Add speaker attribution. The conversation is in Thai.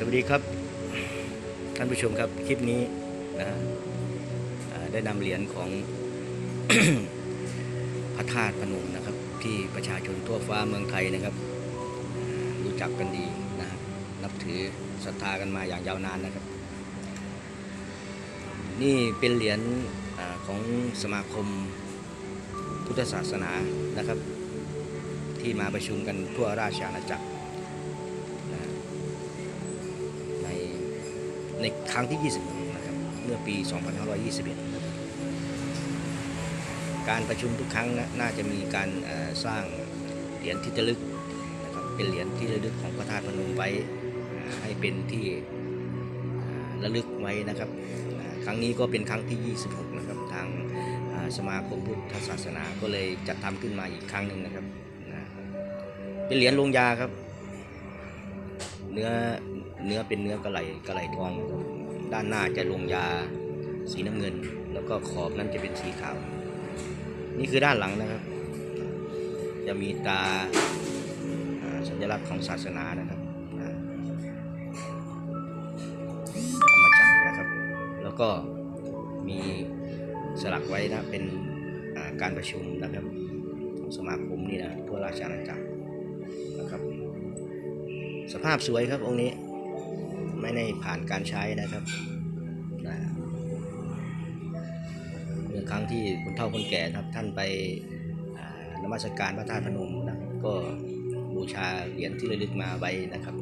Speaker 1: สวัสดีครับท่านผู้ชมครับคลิปนี้นะได้นำเหรียญของพระธาตุพนมนะครับ ที่ประชาชนทั่วฟ้าเมืองไทยนะครับ รู้จักกันดีนะครับนับถือศรัทธากันมาอย่างยาวนานนะครับ นี่เป็นเหรียญของสมาคมพุทธศาสนานะครับ ที่มาประชุมกันทั่วราชอาณาจักร ในครั้งที่26นะครับ เมื่อปี 2521 การประชุมทุกครั้งน่าจะมีการสร้างเหรียญที่ระลึกนะครับเป็นเหรียญที่ระลึกของพระธาตุพนมไว้ให้เป็นที่ระลึกไว้นะครับครั้งนี้ก็เป็นครั้งที่ 26 นะครับทางสมาคมพุทธศาสนาก็เลยจัดทำขึ้นมาอีกครั้งหนึ่งนะครับเป็นเหรียญลงยาครับ เนื้อเนื้อเป็นเนื้อกระไหลกระไหลทอง ด้านหน้าจะลงยาสีน้ำเงิน แล้วก็ขอบนั้นจะเป็นสีขาว นี่คือด้านหลังนะครับ จะมีตาสัญลักษณ์ของศาสนานะครับธรรมจักรนะครับ แล้วก็มีสลักไว้นะเป็นการประชุมนะครับ สมาคมนี่นะทั่วราชอาณาจักร สภาพสวยครับองค์นี้ ไม่ได้ผ่านการใช้นะครับเมื่อครั้งที่คนเฒ่าคนแก่ครับท่านไปนมัสการพระธาตุพนมนะก็บูชาเหรียญที่ระลึกมาไว้นะครับ